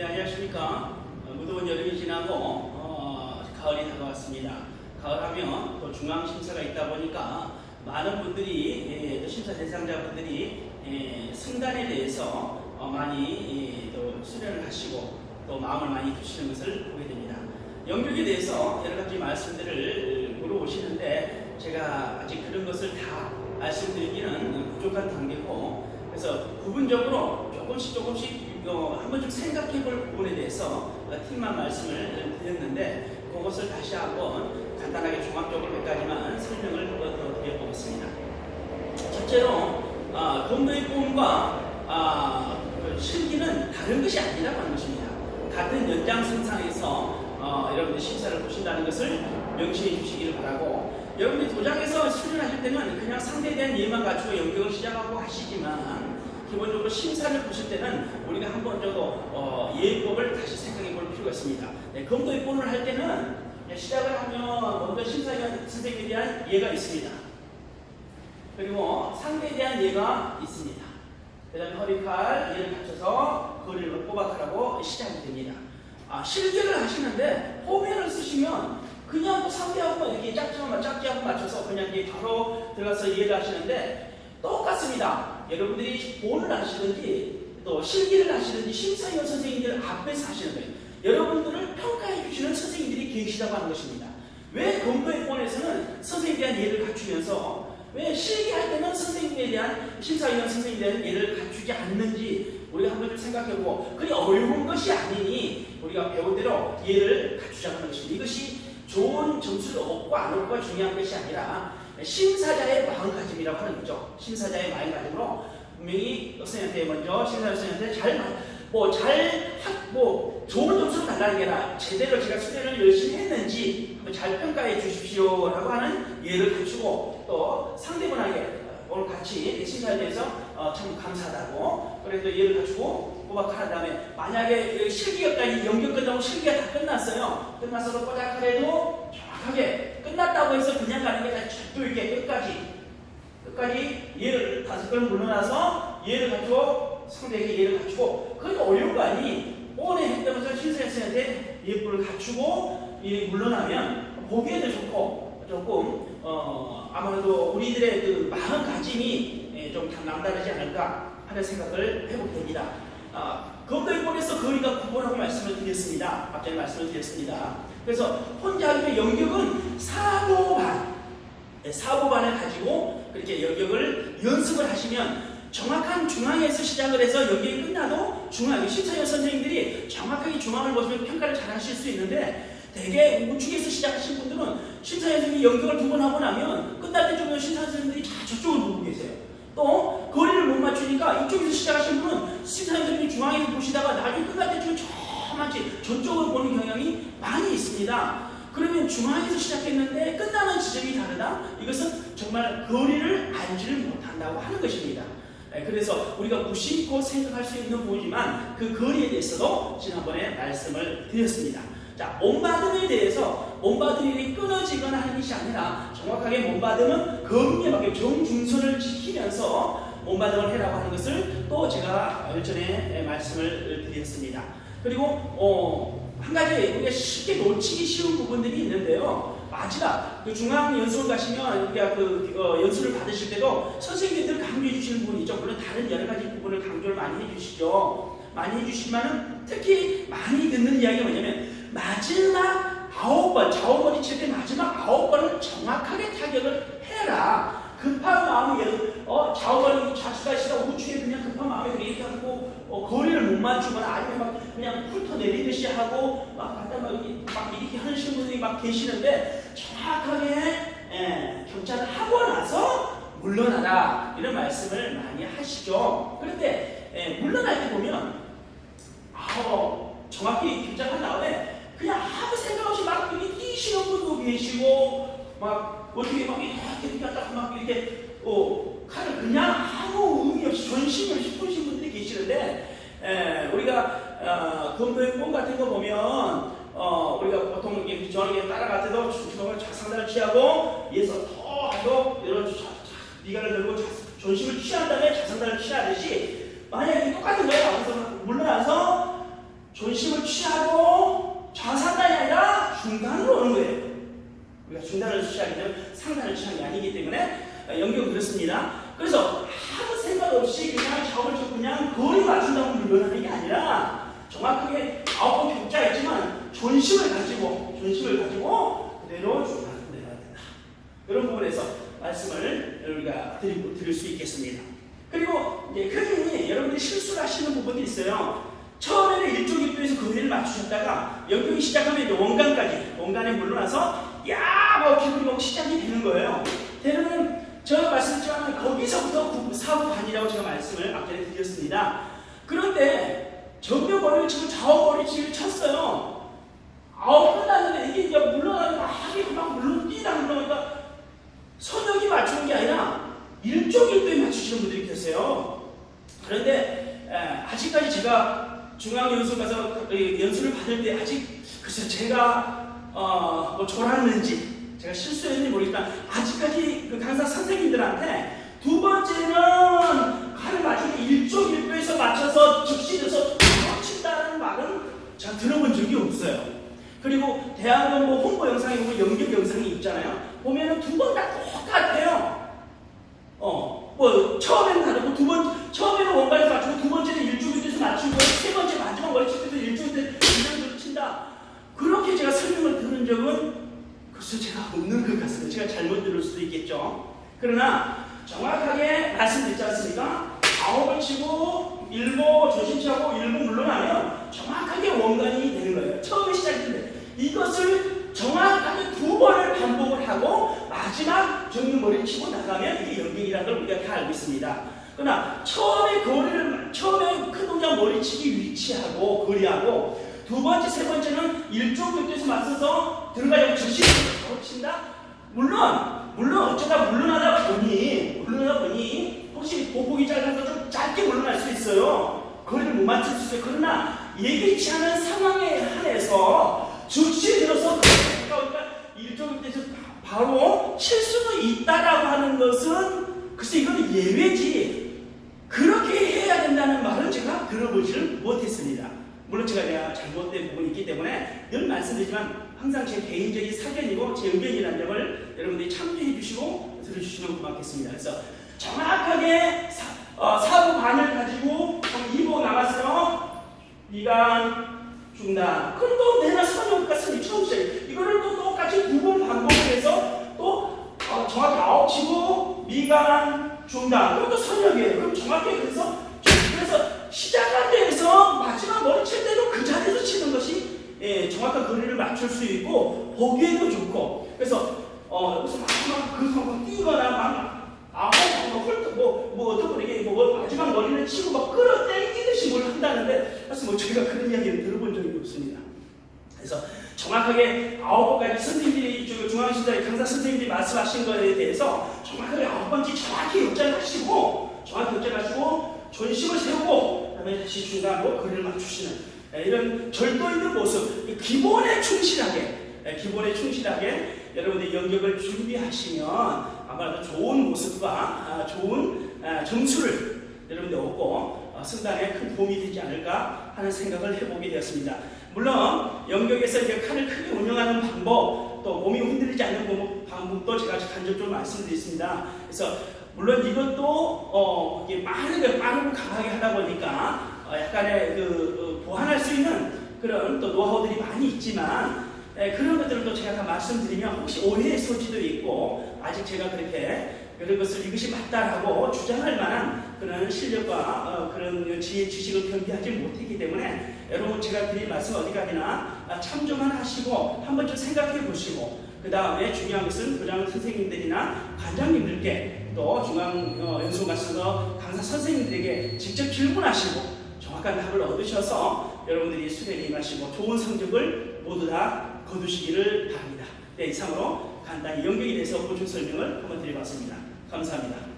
네, 안녕하십니까. 어, 무더운 여름이 지나고 어, 가을이 다가왔습니다. 가을하면 또 중앙 심사가 있다 보니까 많은 분들이 예, 또 심사 대상자분들이 예, 승단에 대해서 어, 많이 예, 또 수련을 하시고 또 마음을 많이 두시는 것을 보게 됩니다. 영역에 대해서 여러 가지 말씀들을 물어보시는데 제가 아직 그런 것을 다 말씀드리기는 부족한 단계고 그래서 부분적으로 조금씩 조금씩 어, 한번 좀 생각해 볼 부분에 대해서 어, 팀만 말씀을 드렸는데 그것을 다시 한번 간단하게 종합적으로 몇 가지만 설명을 더 드려보겠습니다. 첫째로 아, 검도의 보험과 아, 그 실기는 다른 것이 아니라고 하는 것입니다. 같은 연장선상에서 어, 여러분들 심사를 보신다는 것을 명시해 주시기를 바라고 여러분들 도장에서 수련하실 때는 그냥 상대에 대한 이해만 갖추고 연격을 시작하고 하시지만 기본적으로 심사를 보실 때는 우리가 한 번 정도 어, 예법을 다시 생각해 볼 필요가 있습니다. 네, 검도 입본을 할 때는 시작을 하면 먼저 심사위원 선생님에 대한 예가 있습니다. 그리고 상대에 대한 예가 있습니다. 그 다음에 허리칼 예를 갖춰서 거리를 뽑아가라고 시작이 됩니다. 아, 실기를 하시는데 호면을 쓰시면 그냥 또 상대하고 이렇게 짝지하고 짝지하고 맞춰서 그냥 이게 바로 들어가서 이해를 하시는데 똑같습니다. 여러분들이 본을 하시든지 또 실기를 하시든지 심사위원 선생님들 앞에서 하시는 거예요. 여러분들을 평가해 주시는 선생님들이 계시다고 하는 것입니다. 왜 검도의 본에서는 선생님에 대한 예를 갖추면서 왜 실기할 때는 선생님에 대한 심사위원 선생님에 대한 예를 갖추지 않는지 우리가 한번 좀 생각해보고 그리 어려운 것이 아니니 우리가 배운 대로 예를 갖추자는 것입니다. 이것이 좋은 점수를 얻고 안 얻고가 중요한 것이 아니라 심사자의 마음가짐이라고 하는 거죠. 심사자의 마음가짐으로 분명히 선생님한테 먼저 심사위원 선생님한테 잘 뭐잘뭐 좋은 점수를 달라는 게 아니라 제대로 제가 수련을 열심히 했는지 잘 평가해 주십시오라고 하는 예를 갖추고 또 상대분에게 오늘 같이 심사에 대해서 어, 참 감사하다고 그래서 예를 갖추고 꼬박한 다음에 만약에 실기까지 연결 끝나고 실기가 다 끝났어요 끝나서도 꼬작하래도 정확하게 끝났다고 해서 그냥 가는 게 아니라 또 이렇게 끝까지 끝까지 예를 다섯 번 물러나서 예를 갖추고 상대에게 예를 갖추고 그게 어려운 거 아니 오래 했다면서 신사선생한테 예불을 갖추고 이 물러나면 보기에도 좋고 조금 어 아무래도 우리들의 그 마음가짐이 예, 좀 남다르지 않을까 하는 생각을 해보게 됩니다. 아, 검도일본에서 거리가 구분하고 말씀을 드렸습니다. 앞전에 말씀을 드렸습니다. 그래서 혼자 하기의 영역은 사보반, 네, 사보반을 가지고 그렇게 영역을 연습을 하시면 정확한 중앙에서 시작을 해서 여기에 끝나도 중앙, 심사위원 선생님들이 정확하게 중앙을 보시면 평가를 잘 하실 수 있는데 대개 우측에서 시작하신 분들은 심사위원 선생님이 연격을 두 번 하고 나면 끝날 때쯤에 심사위원 선생님들이 다 저쪽을 보고 계세요. 또 맞추니까 이쪽에서 시작하신 분은 심사위원 선생님이 중앙에서 보시다가 나중에 끝날 때쯤에 저만치 저쪽을 보는 경향이 많이 있습니다. 그러면 중앙에서 시작했는데 끝나는 지점이 다르다? 이것은 정말 거리를 알지를 못한다고 하는 것입니다. 네, 그래서 우리가 무심코 생각할 수 있는 부분이지만 그 거리에 대해서도 지난번에 말씀을 드렸습니다. 자, 몸받음에 대해서 몸받음이 끊어지거나 하는 것이 아니라 정확하게 몸받음은 검리하게 정중선을 지키면서 몸받음을 해라고 하는 것을 또 제가 전에 말씀을 드렸습니다. 그리고 어, 한 가지 우리가 쉽게 놓치기 쉬운 부분들이 있는데요. 마지막 그 중앙 연수를 가시면 우리가 그 어, 연수를 받으실 때도 선생님들 강조해 주시는 부분이 있죠. 물론 다른 여러 가지 부분을 강조를 많이 해주시죠. 많이 해주시지만은 특히 많이 듣는 이야기가 뭐냐면 마지막 아홉 번 좌우머리 칠 때 마지막 아홉 번을 정확하게 타격을 해라. 급한 마음이 어, 좌우머리 좌수가 있으다 우측에 그냥 급한 마음에 이렇게 하고 어, 거리를 못 맞추거나 아니면 막 그냥 훑어 내리듯이 하고 막 갖다 막, 이렇게, 막 이렇게 하시는 분들이 막 계시는데 정확하게 예, 경찰을 하고 나서 물러나라 이런 말씀을 많이 하시죠. 그런데 예, 물러날 때 보면 아, 정확히 경찰한 다음에 그냥 아무 생각 없이 막 뛰시는 분도 계시고 막 어떻게 막 이렇게 갖다 막 이렇게 어, 칼을 그냥 아무 의미 없이 전심 없이 푸신 분들이 계시는데 에, 우리가 어, 검도의본 같은 거 보면 어, 우리가 보통 이렇게 따라갈 때도 중심을 좌상단을 취하고 위에서 더 하고 이런 미간을 들고 자, 존심을 취한 다음에 좌상단을 취하듯이 만약에 똑같은 거예요. 그래서 물러나서 존심을 취하고 좌상단이 아니라 중단으로 오는 거예요. 우리가 중단을 취하기 때문에 상단을 취한 게 아니기 때문에 연결 그렇습니다. 그래서 아무 생각 없이 그냥 좌우를 쳐 그냥 거리 맞춘다고 물러나는 게 아니라 정확하게 아홉 번 격자 있지만 존심을 가지고 존심을 가지고 그대로 중단으로 내려야 된다. 그런 부분에서 말씀을 우리가 드리고, 드릴 수 있겠습니다. 그리고 이제 흔히 여러분들이 실수를 하시는 부분이 있어요. 처음에는 일쪽 일도에서 거리를 맞추셨다가 연경이 시작하면 이제 원간까지 원간에 물러나서 야뭐 기분이 막 시작이 되는 거예요. 되면 제가 말씀드렸지만 거기서부터 구- 사후 반이라고 제가 말씀을 앞전에 드렸습니다. 그런데 정면 거리를 치고 좌우 거리 치를 쳤어요. 아홉 끝났는데 이게 이제 물러나는 막막 물러 뛰다 물러니까 선역이 맞추는 게 아니라 일쪽 일도에 맞추시는 분들이 계세요. 그런데 에, 아직까지 제가 중앙연수 가서 그, 이, 연수를 받을 때 아직 글쎄 제가 어, 뭐 졸았는지 제가 실수했는지 모르겠지만 아직까지 그 강사 선생님들한테 두 번째는 칼을 일쪽 일도에서 맞춰서 즉시돼서 친다는 말은 제가 들어본 적이 없어요. 그리고 대학원 뭐 홍보 영상이 보면 연결 영상이 있잖아요. 보면은 두 번 다 똑같아요. 어, 뭐 처음에는 다르고 두 번, 처음에는 원반에서 맞추고 두 번째는 일주일에서 맞추고 세 번째 마지막 월치 때서 일주일 때 이런 친다. 그렇게 제가 설명을 들은 적은 글쎄 제가 없는 것 같습니다. 제가 잘못 들을 수도 있겠죠. 그러나 정확하게 말씀드리지 않습니까? 아홉을 치고 일보 조심치하고 일보 물러나면 정확하게 원간이 되는 거예요. 처음에 시작인데 이것을 정확하게 두 번을 반복을 하고 마지막 정면 머리 치고 나가면 이게 연경이라는 걸 우리가 다 알고 있습니다. 그러나 처음에 거리를 처음에 큰 동작 머리치기 위치하고 거리하고 두 번째 세 번째는 일종 격도에서 맞서서 들어가려고 절실히 바로 친다. 물론 물론 어쩌다 물러나다 보니 물러나다 보니 혹시 보폭이 짧아서 좀 짧게 물러날 수 있어요. 거리를 못 맞출 수 있어요. 그러나 예기치 않은 상황에 한해서 즉시 들어서 그러니까 일종 격도에서 바로 실수도 있다라고 하는 것은 글쎄 이거는 예외지 그렇게 해야 된다는 말은 제가 들어보지를 못했습니다. 물론 제가 잘못된 부분이 있기 때문에 늘 말씀드리지만 항상 제 개인적인 사견이고 제 의견이라는 점을 여러분들이 참조해 주시고 들어주시면 고맙겠습니다. 그래서 정확하게 사, 어, 사부 반을 가지고 한 2보 나갔어요. 미간 중단. 그럼 또 내가 선역과 선이 처음 시작. 이거를 또 똑같이 두 번 반복해서 또 어, 정확히 아홉 치고 미간 중단. 그럼 또 선역이에요. 그럼 정확히 그래서 그래서 시작한 데에서 마지막 머리 칠 때도 그 자리에서 치는 것이 예, 정확한 거리를 맞출 수 있고 보기에도 좋고 그래서 어 무슨 마지막 그 뛰거나 막 아무 뭐 훑, 뭐, 뭐 어떤 분에게 뭐 마지막 머리를 치고 막 끌어당기듯이 뭘 한다는데 사실 뭐 제가 그런 이야기를 들어본 적이 없습니다. 그래서 정확하게 아홉 번까지 선생님들이 저 중앙시대 강사 선생님들이 말씀하신 거에 대해서 정확하게 아홉 번째 정확히 역전하시고 정확히 역전하시고 존심을 세우고 그다음에 다시 중간으로 거리를 맞추시는 예, 이런 절도 있는 모습 기본에 충실하게 예, 기본에 충실하게 여러분들 영역을 준비하시면 아마도 좋은 모습과 아, 좋은 아, 점수를 여러분들 얻고 어, 승단에 큰 도움이 되지 않을까 하는 생각을 해보게 되었습니다. 물론 영역에서 이제 칼을 크게 운영하는 방법 또 몸이 흔들리지 않는 방법- 방법도 제가 간접적으로 말씀드렸습니다. 그래서 물론 이것도 어, 이게 빠르게 빠르고 강하게 하다 보니까 어, 약간의 그 어, 보완할 수 있는 그런 또 노하우들이 많이 있지만 에, 그런 것들을 또 제가 다 말씀드리면 혹시 오해의 소지도 있고 아직 제가 그렇게 그런 것을 이것이 맞다라고 주장할 만한 그런 실력과 어, 그런 지혜 지식을 겸비하지 못했기 때문에 여러분 제가 드린 말씀 어디 가나 아, 참조만 하시고 한 번쯤 생각해 보시고 그 다음에 중요한 것은 교장 선생님들이나 관장님들께 또 중앙 어, 연수 가셔서 강사 선생님들에게 직접 질문하시고 정확한 답을 얻으셔서 여러분들이 수련에 임하시고 좋은 성적을 모두 다 거두시기를 바랍니다. 네, 이상으로 간단히 연결에 대해서 보충 설명을 한번 드려봤습니다. 감사합니다.